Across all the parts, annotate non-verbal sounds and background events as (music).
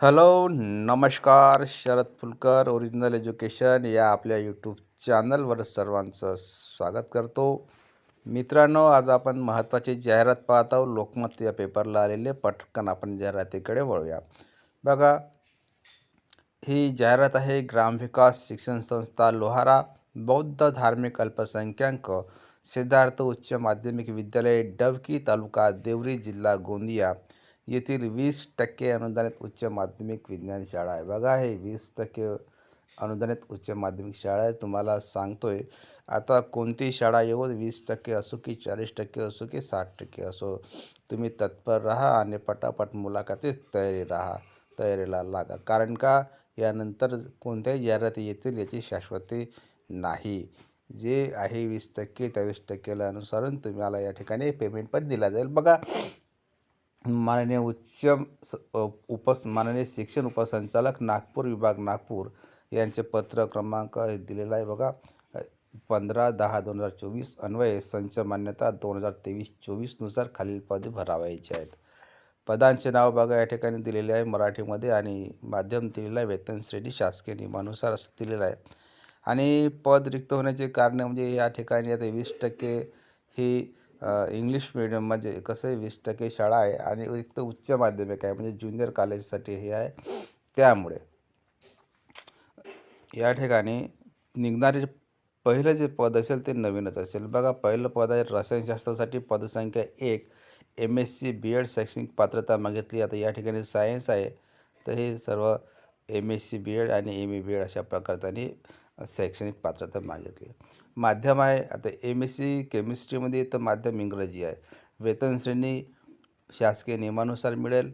Hello नमस्कार Sharad Phulkar original education या आपल्या यूट्यूब चॅनलवर सर्वांचं स्वागत करतो. मित्रांनो आज आपण महत्त्वाची जाहिरात पाहत आहोत. लोकमत या पेपरला आलेले पटकन आपण जाहिरातीकडे वळूया. बघा ही जाहिरात आहे ग्रामविकास शिक्षण संस्था लोहारा बौद्ध धार्मिक अल्पसंख्याक सिद्धार्थ उच्च माध्यमिक विद्यालय डवकी तालुका देवरी जिल्हा गोंदिया. येथील वीस टक्के अनुदानित उच्च माध्यमिक विज्ञान शाळा आहे. बघा हे वीस टक्के अनुदानित उच्च माध्यमिक शाळा आहे. तुम्हाला सांगतो आहे आता कोणती शाळा येऊ वीस टक्के असो की चाळीस टक्के असो की साठ टक्के असो तुम्ही तत्पर राहा आणि पटापट मुलाखतीच तयारी राहा तयारीला लागा. कारण का? यानंतर कोणत्याही जाहिराती येतील याची शाश्वती नाही. जे आहे वीस टक्के त्या वीस टक्केला अनुसरून तुम्हाला या ठिकाणी पेमेंट पण दिला जाईल. बघा माननीय उच्च स उप माननीय शिक्षण उपसंचालक नागपूर विभाग नागपूर यांचे पत्र क्रमांक दिलेला आहे बघा. पंधरा दहा दोन हजार चोवीस अन्वये संच मान्यता दोन हजार तेवीस चोवीसनुसार खालील पदे भरावायचे आहेत. पदांचे नाव बघा या ठिकाणी दिलेले आहे मराठीमध्ये आणि माध्यम दिलेलं आहे. वेतन श्रेणी शासकीय नियमानुसार असं दिलेलं आहे. आणि पद रिक्त होण्याचे कारण म्हणजे या ठिकाणी आता वीस टक्के ही इंग्लिश मिडियम म्हणजे कसं आहे वीस टक्के शाळा आहे आणि एक उच्च माध्यमिक आहे. म्हणजे ज्युनियर कॉलेजसाठी हे आहे. त्यामुळे या ठिकाणी निघणारे पहिलं जे पद असेल ते नवीनच असेल. बघा पहिलं पद आहे रसायनशास्त्रासाठी पदसंख्या एक. M S C B Ed शैक्षणिक पात्रता मागितली. आता या ठिकाणी सायन्स आहे. तर हे सर्व M S C B Ed आणि एम ए बी एड अशा प्रकारचा शैक्षणिक पात्रता मागितली माध्यम आहे आता एम एस सी केमिस्ट्रीमध्ये तर माध्यम इंग्रजी आहे. वेतन श्रेणी शासकीय नियमानुसार मिळेल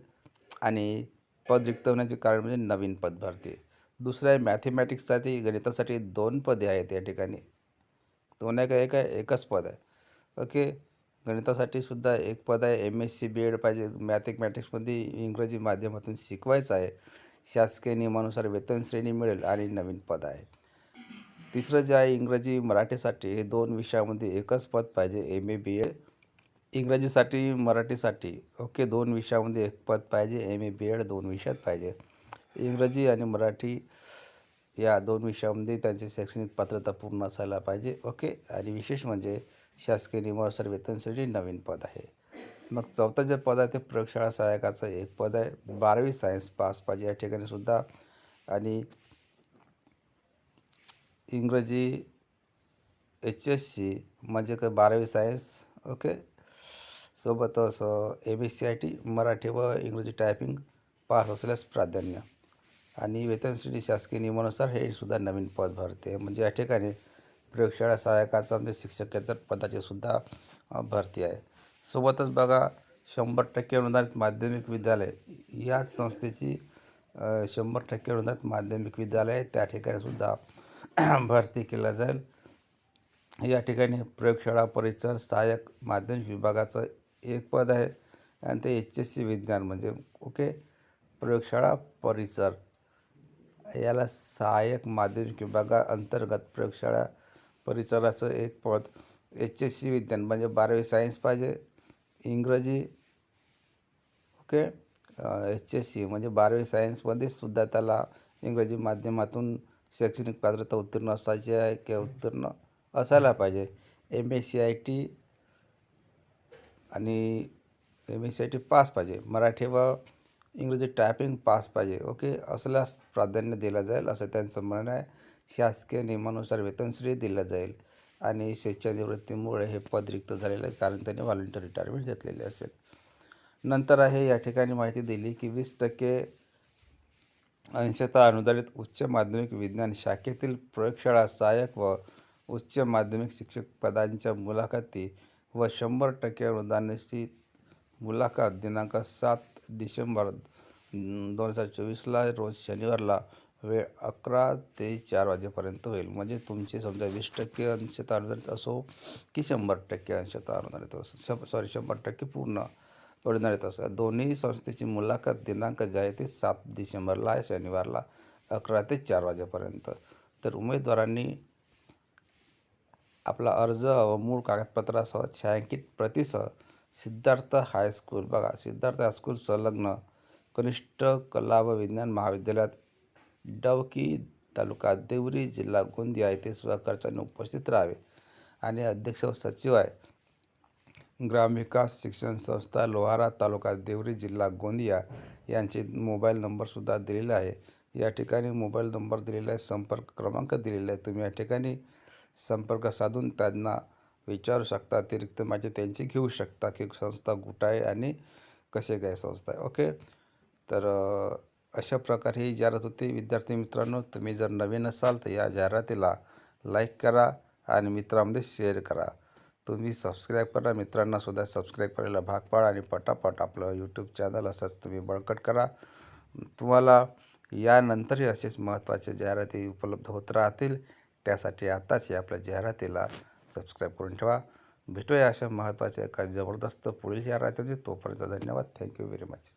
आणि पद रिक्त होण्याचे कारण म्हणजे नवीन पद भरते दुसरं आहे मॅथेमॅटिक्ससाठी गणितासाठी दोन पदे आहेत या ठिकाणी. दोन आहे का एक आहे एकच पद आहे. ओके गणितासाठी सुद्धा एक पद आहे. M S C B Ed पाहिजे. मॅथेमॅटिक्समध्ये इंग्रजी माध्यमातून शिकवायचं आहे. शासकीय नियमानुसार वेतन श्रेणी मिळेल आणि नवीन पद आहे. तिसरं जे आहे इंग्रजी मराठीसाठी हे दोन विषयामध्ये एकच पद पाहिजे एम ए बी एड इंग्रजीसाठी मराठीसाठी ओके दोन विषयामध्ये एक पद पाहिजे एम ए बी एड दोन विषयात पाहिजे. इंग्रजी आणि मराठी या दोन विषयामध्ये त्यांची शैक्षणिक पात्रता पूर्ण असायला पाहिजे ओके? आणि विशेष म्हणजे शासकीय निवासर वेतनसाठी नवीन पद आहे. मग चौथं जे पद आहे ते प्रयोगशाळा सहायकाचं एक पद आहे. बारावी सायन्स पास पाहिजे या ठिकाणी सुद्धा आणि इंग्रजी एच एस सी म्हणजे काय बारावी सायन्स ओके सोबतच A B C I T Marathi व इंग्रजी टायपिंग पास असल्यास प्राधान्य. आणि वेतनश्रेणी शासकीय नियमानुसार हे सुद्धा नवीन पद भरते. म्हणजे या ठिकाणी प्रयोगशाळा सहायकाचा म्हणजे शिक्षकेतर पदाची सुद्धा भरती आहे. सोबतच बघा शंभर टक्के अनुदानित माध्यमिक विद्यालय याच संस्थेची शंभर टक्के अनुदानित माध्यमिक विद्यालय त्या ठिकाणी सुद्धा (clears throat) भरती केला जाईल. या ठिकाणी प्रयोगशाळा परिसर सहाय्यक माध्यमिक विभागाचं एक पद आहे आणि ते एच एस सी विज्ञान म्हणजे ओके. प्रयोगशाळा परिसर. याला सहाय्यक माध्यमिक विभागाअंतर्गत प्रयोगशाळा परिसराचं एक पद. एच एस सी विज्ञान म्हणजे बारावी सायन्स पाहिजे. इंग्रजी ओके. एच एस सी म्हणजे बारावी सायन्समध्ये सुद्धा त्याला इंग्रजी माध्यमातून शैक्षणिक पात्रता उत्तीर्ण असायची आहे किंवा उत्तीर्ण असायला पाहिजे. M S C I T आणि M S C I T pass पाहिजे. मराठी व इंग्रजी टायपिंग पास पाहिजे. ओके असल्यास प्राधान्य दिलं जाईल असं त्यांचं म्हणणं आहे. शासकीय नियमानुसार वेतनश्री दिलं जाईल आणि स्वेच्छानिवृत्तीमुळे हे पद रिक्त झालेलं आहे कारण त्यांनी व्हॉलंटियर रिटायरमेंट घेतलेली असेल. नंतर आहे या ठिकाणी माहिती दिली की वीस टक्के अंशतः अनुदानित उच्च माध्यमिक विज्ञान शाखेतील प्रयोगशाळा सहाय्यक व उच्च माध्यमिक शिक्षक पदांच्या मुलाखती व शंभर टक्के अनुदानाची मुलाखत दिनांक सात डिसेंबर दोन हजार चोवीसला रोज शनिवारला वेळ अकरा ते चार वाजेपर्यंत होईल. म्हणजे तुमचे समजा वीस टक्के अंशतः अनुदानित असो की शंभर टक्के अंशतः अनुदानित असो. शं सॉरी शंभर टक्के पूर्ण येत असतात दोन्ही संस्थेची मुलाखत दिनांक जे आहे ते सात डिसेंबरला आहे शनिवारला अकरा ते चार वाजेपर्यंत. तर उमेदवारांनी आपला अर्ज व मूळ कागदपत्रासह छायांकित प्रतीसह सिद्धार्थ हायस्कूल बघा. सिद्धार्थ हायस्कूल संलग्न कनिष्ठ कला व विज्ञान महाविद्यालयात डवकी तालुका देवरी जिल्हा गोंदिया येथे स्वखर्चाने उपस्थित राहावे. आणि अध्यक्ष व सचिव आहे. ग्रामविकास शिक्षण संस्था लोहारा तालुका देवरी जिल्हा गोंदिया यांचे मोबाईल नंबरसुद्धा दिलेला आहे. या ठिकाणी मोबाईल नंबर दिलेला आहे संपर्क क्रमांक दिलेला आहे. तुम्ही या ठिकाणी संपर्क साधून त्यांना विचारू शकता अतिरिक्त माहिती त्यांची घेऊ शकता की संस्था कुठं आहे आणि कसे काय संस्था आहे. ओके? तर अशा प्रकारे ही जाहिरात होती. विद्यार्थी मित्रांनो तुम्ही जर नवीन असाल तर या जाहिरातीला लाईक करा आणि मित्रांमध्ये शेअर करा. तुम्ही सबस्क्राईब करा. मित्रांनासुद्धा सबस्क्राईब करायला भाग पाडा आणि पटापट आपलं यूट्यूब चॅनल असंच तुम्ही बळकट करा. तुम्हाला यानंतरही असेच महत्त्वाचे जाहिराती उपलब्ध होत राहतील. त्यासाठी आत्ताच या आपल्या जाहिरातीला सबस्क्राईब करून ठेवा. भेटूया अशा महत्त्वाच्या एका जबरदस्त पुढील जाहिरातीमध्ये. तोपर्यंत धन्यवाद. Thank you very much